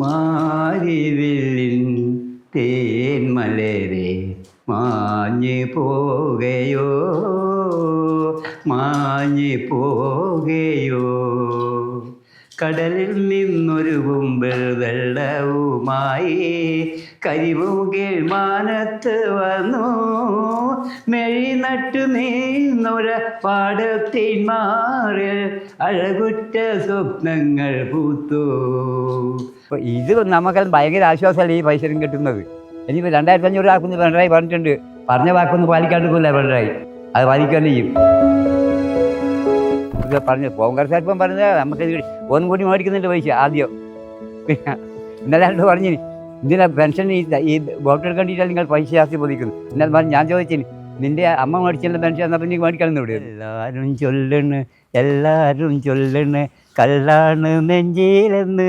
മാരിവില്ലിൻ തേൻമലരെ മാഞ്ഞു പോകയോ? മാഞ്ഞു പോകയോ? കടലിൽ നിന്നൊരു വെള്ളവുമായി കരിമുകിൽ മാനത്ത് വന്നു. മെഴി നട്ടു നീന്നൊര പാടത്തിൻ മാറിൽ അഴകുറ്റ സ്വപ്നങ്ങൾ പൂത്തു. ഇത് നമുക്ക് ഭയങ്കര ആശ്വാസമല്ല ഈ പൈസ കിട്ടുന്നത്? ഇനിയിപ്പോൾ രണ്ടായിരത്തി അഞ്ഞൂറ് ആക്കുന്ന പിണറായി പറഞ്ഞിട്ടുണ്ട്. പറഞ്ഞ വാക്കൊന്നും പാലിക്കാണ്ടിരിക്കില്ല പിണറായി. അത് പാലിക്കാൻ ചെയ്യും. ഇത് പറഞ്ഞു കോൺഗ്രസ് ഇപ്പം പറഞ്ഞത് നമുക്ക് ഒന്നും കൂടി മേടിക്കുന്നുണ്ട് പൈസ ആദ്യം. പിന്നെ ഇന്നലെ രണ്ട് പറഞ്ഞു ഇതിനെ പെൻഷൻ ഈ ഈ വോട്ട് എടുക്കേണ്ടിയിട്ടാണ് നിങ്ങൾ പൈസ ജാസ്തി പൊതിക്കുന്നു എന്നാൽ പറഞ്ഞു ഞാൻ ചോദിച്ചിന് നിന്റെ അമ്മ മേടിച്ചുള്ള പെൻഷൻ എന്നാൽ പിന്നെ മേടിക്കണം ഇവിടെ എല്ലാവരും ചൊല്ലണ് എല്ലാവരും ചൊല്ലണ് കല്ലാണ് നെഞ്ചിലെന്ന്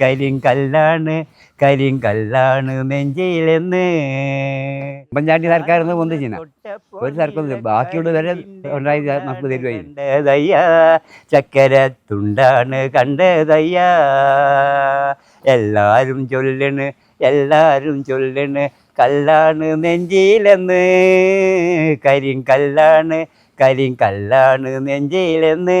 കരിങ്കല്ലാണ് കരിങ്കല്ലാണ് നെഞ്ചിലെന്ന്. ഉമ്മൻചാണ്ടി സർക്കാരിന്ന് ചെയ്യുന്ന ഒരു സർക്കാർ ബാക്കിയുള്ള വരെ ഉണ്ടായി നമുക്ക് തരുവായി ചക്കര തുണ്ടാണ് കണ്ടതയ്യ. എല്ലാരും ചൊല്ലണ് എല്ലാരും ചൊല്ലണ്. കല്ലാണ് നെഞ്ചിയിലെന്ന് കരിങ്കല്ലാണ് കരിങ്കല്ലാണ് നെഞ്ചിലെന്ന്.